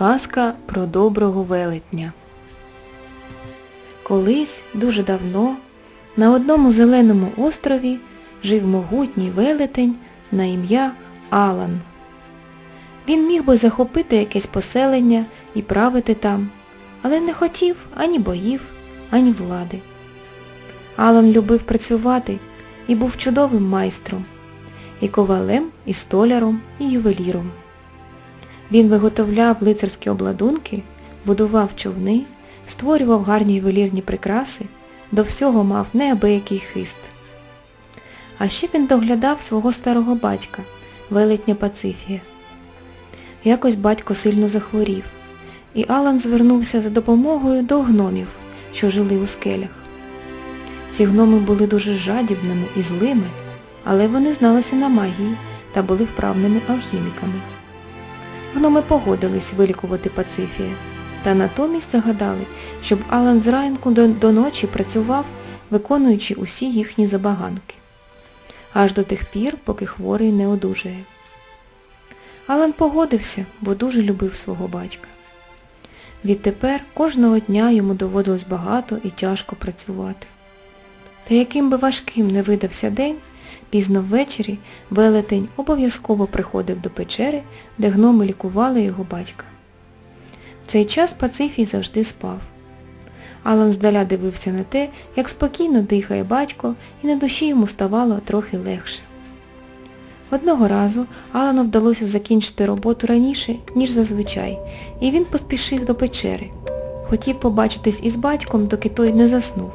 Казка про доброго велетня. Колись, дуже давно, на одному зеленому острові жив могутній велетень на ім'я Алан. Він міг би захопити якесь поселення і правити там, але не хотів ані боїв, ані влади. Алан любив працювати і був чудовим майстром, і ковалем, і столяром, і ювеліром. Він виготовляв лицарські обладунки, будував човни, створював гарні ювелірні прикраси, до всього мав неабиякий хист. А ще він доглядав свого старого батька, велетня Пацифія. Якось батько сильно захворів, і Алан звернувся за допомогою до гномів, що жили у скелях. Ці гноми були дуже жадібними і злими, але вони зналися на магії та були вправними алхіміками. Гноми погодились вилікувати Пацифія, та натомість загадали, щоб Алан зранку до, до ночі працював, виконуючи усі їхні забаганки. Аж до тих пір, поки хворий не одужає. Алан погодився, бо дуже любив свого батька. Відтепер кожного дня йому доводилось багато і тяжко працювати. Та яким би важким не видався день, пізно ввечері велетень обов'язково приходив до печери, де гноми лікували його батька. В цей час Пацифій завжди спав. Алан здаля дивився на те, як спокійно дихає батько, і на душі йому ставало трохи легше. Одного разу Алану вдалося закінчити роботу раніше, ніж зазвичай, і він поспішив до печери. Хотів побачитись із батьком, доки той не заснув.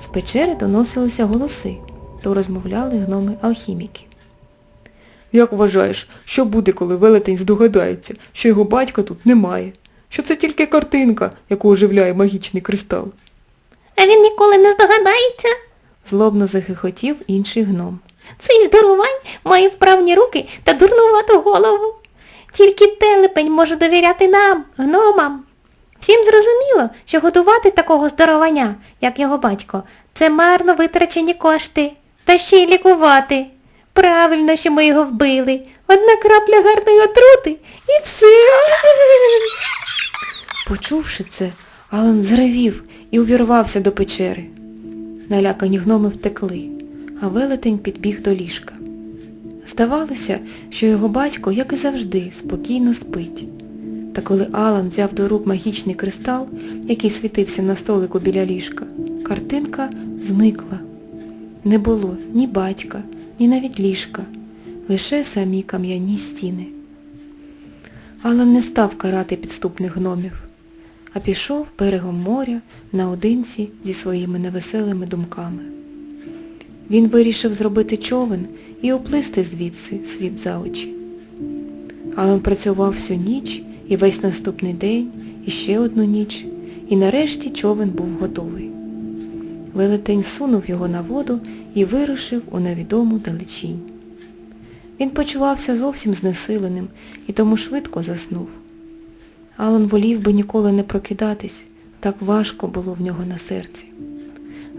З печери доносилися голоси, то розмовляли гноми-алхіміки. Як вважаєш, що буде, коли велетень здогадається, що його батька тут немає? Що це тільки картинка, яку оживляє магічний кристал? А він ніколи не здогадається. Злобно захихотів інший гном. Цей здоровань має вправні руки та дурнувату голову. Тільки телепень може довіряти нам, гномам. Всім зрозуміло, що готувати такого здоровання, як його батько, це марно витрачені кошти. Та ще й лікувати. Правильно, що ми його вбили. Одна крапля гарної отрути і все. Почувши це, Алан зревів і увірвався до печери. Налякані гноми втекли, а велетень підбіг до ліжка. Здавалося, що його батько, як і завжди, спокійно спить. Та коли Алан взяв до рук магічний кристал, який світився на столику біля ліжка, картинка зникла. Не було ні батька, ні навіть ліжка, лише самі кам'яні стіни. Алан не став карати підступних гномів, а пішов берегом моря наодинці зі своїми невеселими думками. Він вирішив зробити човен і оплисти звідси світ за очі. Алан працював всю ніч і весь наступний день, і ще одну ніч, і нарешті човен був готовий. Велетень сунув його на воду і вирушив у невідому далечінь. Він почувався зовсім знесиленим і тому швидко заснув. Алан волів би ніколи не прокидатись, так важко було в нього на серці.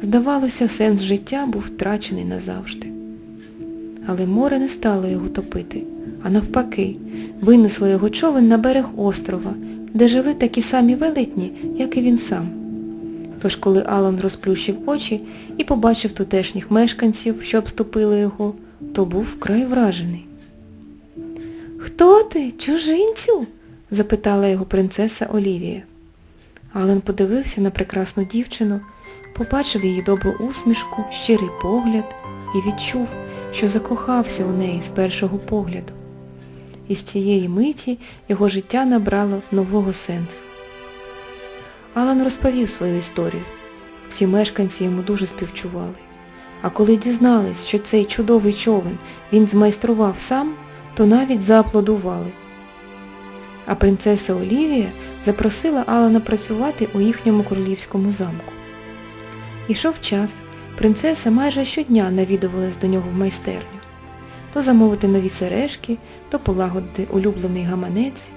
Здавалося, сенс життя був втрачений назавжди. Але море не стало його топити, а навпаки, винесло його човен на берег острова, де жили такі самі велетні, як і він сам. Тож коли Алан розплющив очі і побачив тутешніх мешканців, що обступили його, то був вкрай вражений. Хто ти, чужинцю? запитала його принцеса Олівія. Алан подивився на прекрасну дівчину, побачив її добру усмішку, щирий погляд і відчув, що закохався у неї з першого погляду. І з цієї миті його життя набрало нового сенсу. Алан розповів свою історію. Всі мешканці йому дуже співчували. А коли дізнались, що цей чудовий човен він змайстрував сам, то навіть зааплодували. А принцеса Олівія запросила Алана працювати у їхньому королівському замку. Ішов час, принцеса майже щодня навідувалась до нього в майстерню. То замовити нові сережки, то полагодити улюблений гаманець.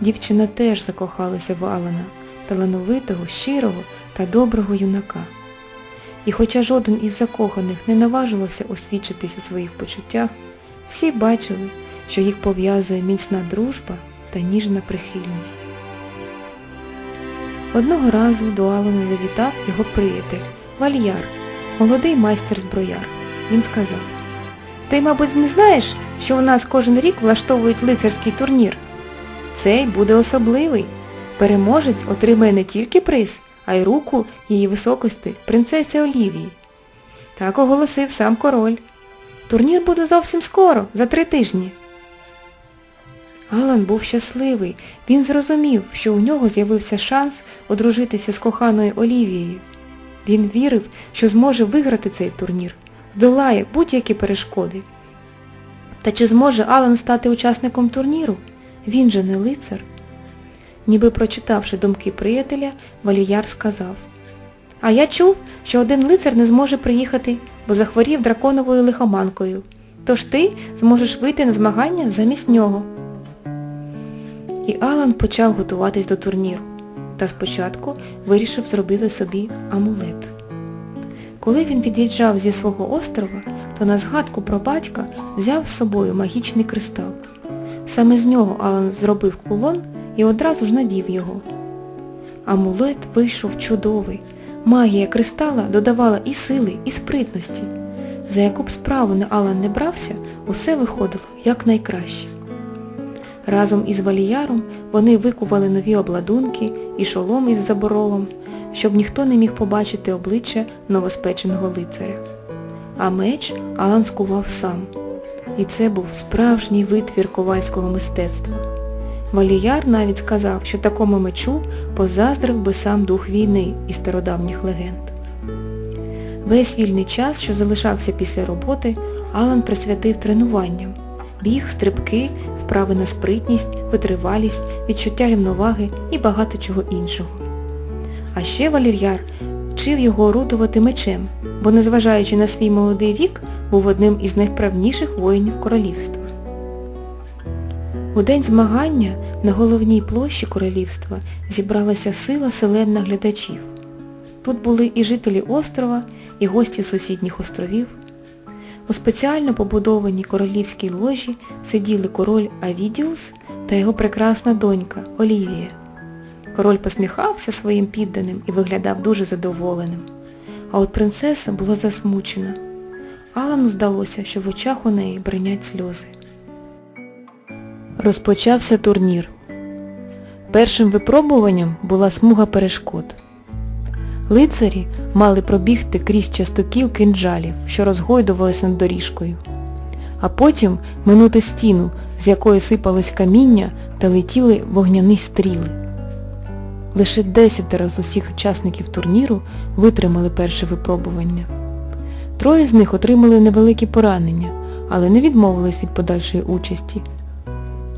Дівчина теж закохалася в Алана, талановитого, щирого та доброго юнака. І хоча жоден із закоханих не наважувався освідчитись у своїх почуттях, всі бачили, що їх пов'язує міцна дружба та ніжна прихильність. Одного разу до Алана завітав його приятель, Вальяр, молодий майстер зброяр. Він сказав, Ти, мабуть, не знаєш, що у нас кожен рік влаштовують лицарський турнір? Цей буде особливий. Переможець отримає не тільки приз, а й руку її високості принцесі Олівії. Так оголосив сам король. Турнір буде зовсім скоро, за три тижні. Алан був щасливий. Він зрозумів, що у нього з'явився шанс одружитися з коханою Олівією. Він вірив, що зможе виграти цей турнір, здолає будь-які перешкоди. Та чи зможе Алан стати учасником турніру? Він же не лицар. Ніби прочитавши думки приятеля, Валіяр сказав А я чув, що один лицар не зможе приїхати, бо захворів драконовою лихоманкою. Тож ти зможеш вийти на змагання замість нього. І Алан почав готуватись до турніру, та спочатку вирішив зробити собі амулет. Коли він від'їжджав зі свого острова, то на згадку про батька взяв з собою магічний кристал. Саме з нього Алан зробив кулон і одразу ж надів його. Амулет вийшов чудовий. Магія кристала додавала і сили, і спритності. За яку б справу не Алан не брався, усе виходило якнайкраще. Разом із Валіяром вони викували нові обладунки і шолом із заборолом, щоб ніхто не міг побачити обличчя новоспеченого лицаря. А меч Алан скував сам. І це був справжній витвір ковальського мистецтва. Валіяр навіть сказав, що такому мечу позаздрив би сам дух війни із стародавніх легенд. Весь вільний час, що залишався після роботи, Алан присвятив тренуванням. Біг, стрибки, вправи на спритність, витривалість, відчуття рівноваги і багато чого іншого. А ще Валір'яр вчив його орудувати мечем, бо, незважаючи на свій молодий вік, був одним із найвправніших воїнів королівства. У день змагання на головній площі королівства зібралася сила селен наглядачів. Тут були і жителі острова, і гості сусідніх островів. У спеціально побудованій королівській ложі сиділи король Авідіус та його прекрасна донька Олівія. Король посміхався своїм підданим і виглядав дуже задоволеним. А от принцеса була засмучена. Алану здалося, що в очах у неї бринять сльози. Розпочався турнір. Першим випробуванням була смуга перешкод. Лицарі мали пробігти крізь частокіл кинджалів, що розгойдувалися над доріжкою, а потім минути стіну, з якої сипалось каміння та летіли вогняні стріли. Лише десятеро з усіх учасників турніру витримали перше випробування. Троє з них отримали невеликі поранення, але не відмовились від подальшої участі.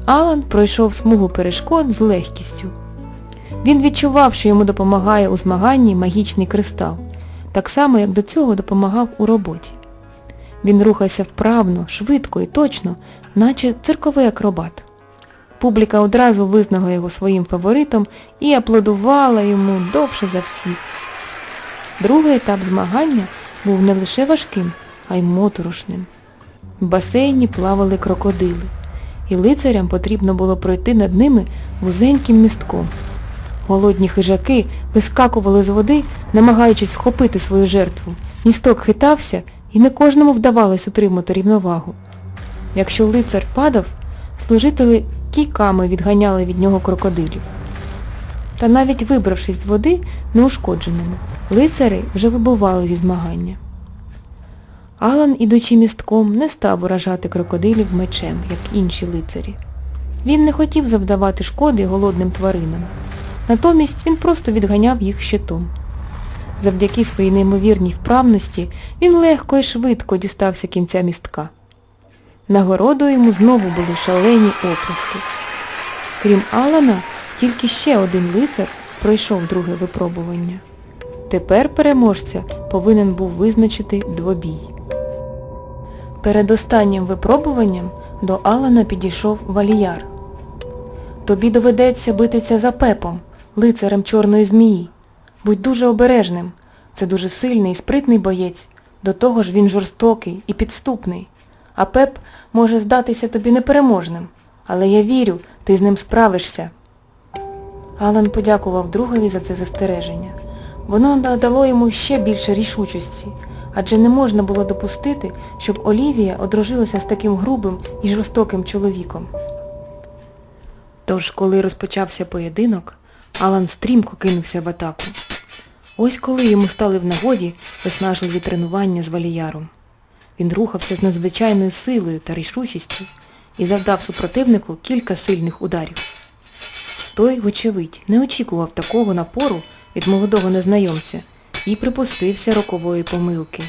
Алан пройшов смугу перешкод з легкістю. Він відчував, що йому допомагає у змаганні магічний кристал, так само, як до цього допомагав у роботі. Він рухався вправно, швидко і точно, наче цирковий акробат. Публіка одразу визнала його своїм фаворитом і аплодувала йому довше за всіх. Другий етап змагання був не лише важким, а й моторошним. В басейні плавали крокодили, і лицарям потрібно було пройти над ними вузеньким містком. Голодні хижаки вискакували з води, намагаючись вхопити свою жертву. Місток хитався, і не кожному вдавалось утримати рівновагу. Якщо лицар падав, служителі кійками відганяли від нього крокодилів. Та навіть вибравшись з води неушкодженими, лицари вже вибували зі змагання. Алан, ідучи містком, не став уражати крокодилів мечем, як інші лицарі. Він не хотів завдавати шкоди голодним тваринам. Натомість він просто відганяв їх щитом. Завдяки своїй неймовірній вправності він легко і швидко дістався кінця містка. Нагородою йому знову були шалені оплески. Крім Алана, тільки ще один лицар пройшов друге випробування. Тепер переможця повинен був визначити двобій. Перед останнім випробуванням до Алана підійшов Валіяр. Тобі доведеться битися за пепом, лицарем чорної змії. Будь дуже обережним. Це дуже сильний і спритний боєць. До того ж він жорстокий і підступний. А пеп може здатися тобі непереможним. Але я вірю, Ти з ним справишся. Алан подякував другові за це застереження. Воно надало йому ще більше рішучості, адже не можна було допустити, щоб Олівія одружилася з таким грубим і жорстоким чоловіком. Тож, коли розпочався поєдинок, Алан стрімко кинувся в атаку. Ось коли йому стали в нагоді виснажливі тренування з валіяром. Він рухався з надзвичайною силою та рішучістю і завдав супротивнику кілька сильних ударів. Той, вочевидь, не очікував такого напору від молодого незнайомця і припустився рокової помилки.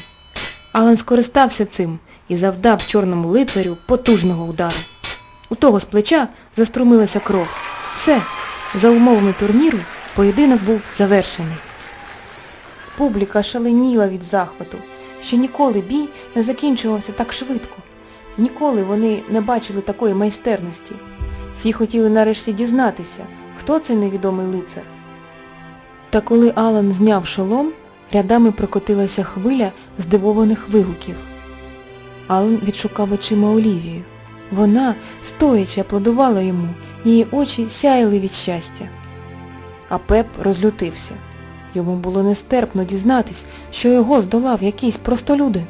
Алан скористався цим і завдав чорному лицарю потужного удару. У того з плеча заструмилася кров. Все, за умовами турніру поєдинок був завершений. Публіка шаленіла від захвату, що ніколи бій не закінчувався так швидко. Ніколи вони не бачили такої майстерності. Всі хотіли нарешті дізнатися, хто цей невідомий лицар. Та коли Алан зняв шолом, рядами прокотилася хвиля здивованих вигуків. Алан відшукав очима Олівію. Вона, стоячи, аплодувала йому, її очі сяяли від щастя. А Пеп розлютився. Йому було нестерпно дізнатись, що його здолав якийсь простолюдин.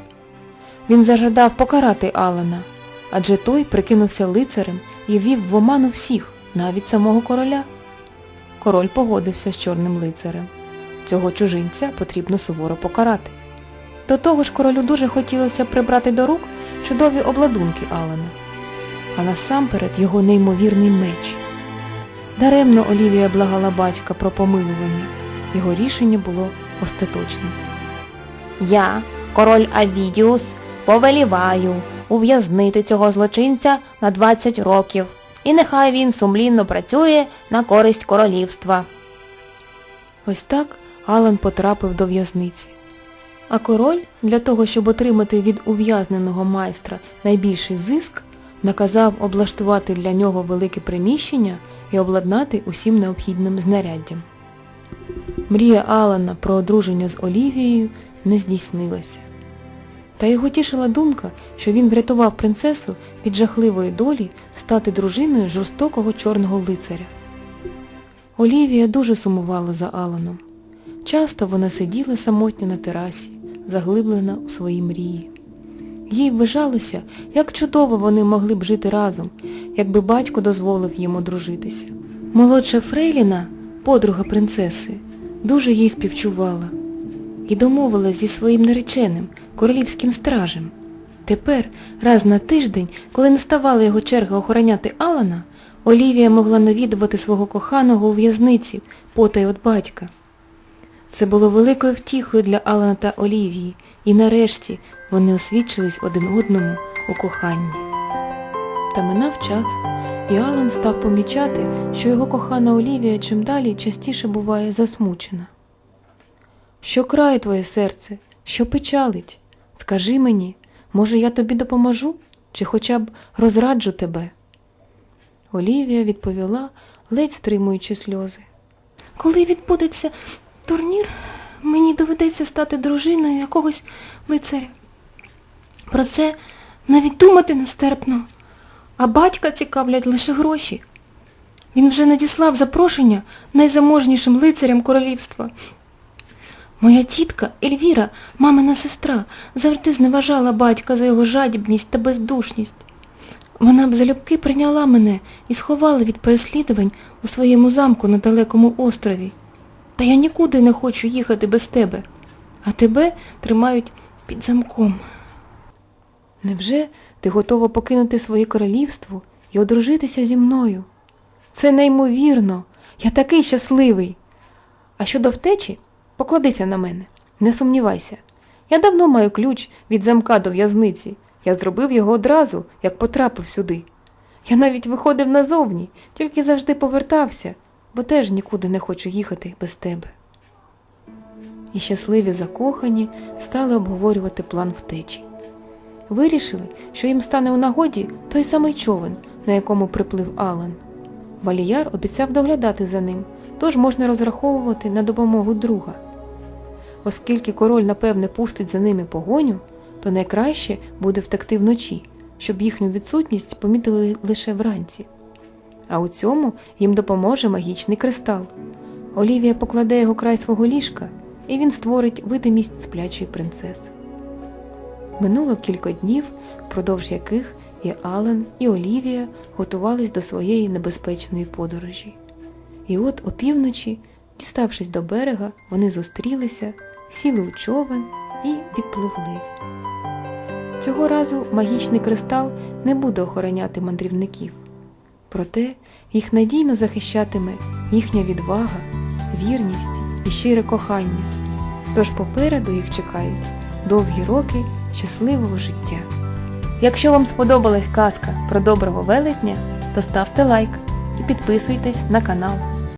Він зажадав покарати Алана, адже той прикинувся лицарем і ввів в оману всіх, навіть самого короля. Король погодився з чорним лицарем. Цього чужинця потрібно суворо покарати. До того ж королю дуже хотілося прибрати до рук чудові обладунки Алана, а насамперед його неймовірний меч. Даремно Олівія благала батька про помилування. Його рішення було остаточним. Я, король Авідіус, повеліваю ув'язнити цього злочинця на 20 років, і нехай він сумлінно працює на користь королівства. Ось так Алан потрапив до в'язниці. А король, для того, щоб отримати від ув'язненого майстра найбільший зиск, наказав облаштувати для нього велике приміщення і обладнати усім необхідним знаряддям. Мрія Алана про одруження з Олівією не здійснилася. Та його тішила думка, що він врятував принцесу від жахливої долі стати дружиною жорстокого чорного лицаря. Олівія дуже сумувала за Аланом. Часто вона сиділа самотня на терасі, заглиблена у свої мрії. Їй вважалося, як чудово вони могли б жити разом, якби батько дозволив їм одружитися. Молодша Фрейліна, подруга принцеси, дуже їй співчувала і домовилась зі своїм нареченим, королівським стражем. Тепер, раз на тиждень, коли наставала його черга охороняти Алана, Олівія могла навідувати свого коханого у в'язниці, потай від батька. Це було великою втіхою для Алана та Олівії, і нарешті вони освідчились один одному у коханні. Та минав час, і Алан став помічати, що його кохана Олівія чим далі частіше буває засмучена. Що крає твоє серце, що печалить? Скажи мені, може я тобі допоможу, чи хоча б розраджу тебе? Олівія відповіла, ледь стримуючи сльози. Коли відбудеться турнір, мені доведеться стати дружиною якогось лицаря. Про це навіть думати нестерпно, а батька цікавлять лише гроші. Він вже надіслав запрошення найзаможнішим лицарям королівства. Моя тітка Ельвіра, мамина сестра, завжди зневажала батька за його жадібність та бездушність. Вона б залюбки прийняла мене і сховала від переслідувань у своєму замку на далекому острові. Та я нікуди не хочу їхати без тебе, а тебе тримають під замком. Невже ти готова покинути своє королівство і одружитися зі мною? Це неймовірно, я такий щасливий. А щодо втечі, покладися на мене, не сумнівайся. Я давно маю ключ від замка до в'язниці. Я зробив його одразу, як потрапив сюди. Я навіть виходив назовні, тільки завжди повертався, бо теж нікуди не хочу їхати без тебе. І щасливі закохані стали обговорювати план втечі. Вирішили, що їм стане у нагоді той самий човен, на якому приплив Алан. Валіяр обіцяв доглядати за ним, тож можна розраховувати на допомогу друга. Оскільки король, напевне, пустить за ними погоню, то найкраще буде втекти вночі, щоб їхню відсутність помітили лише вранці. А у цьому їм допоможе магічний кристал. Олівія покладе його край свого ліжка, і він створить видимість сплячої принцеси. Минуло кілька днів, впродовж яких і Алан, і Олівія готувались до своєї небезпечної подорожі. І от опівночі, діставшись до берега, вони зустрілися, сіли у човен і відпливли. Цього разу магічний кристал не буде охороняти мандрівників. Проте їх надійно захищатиме їхня відвага, вірність і щире кохання. Тож попереду їх чекають довгі роки щасливого життя. Якщо вам сподобалась казка про доброго велетня, то ставте лайк і підписуйтесь на канал.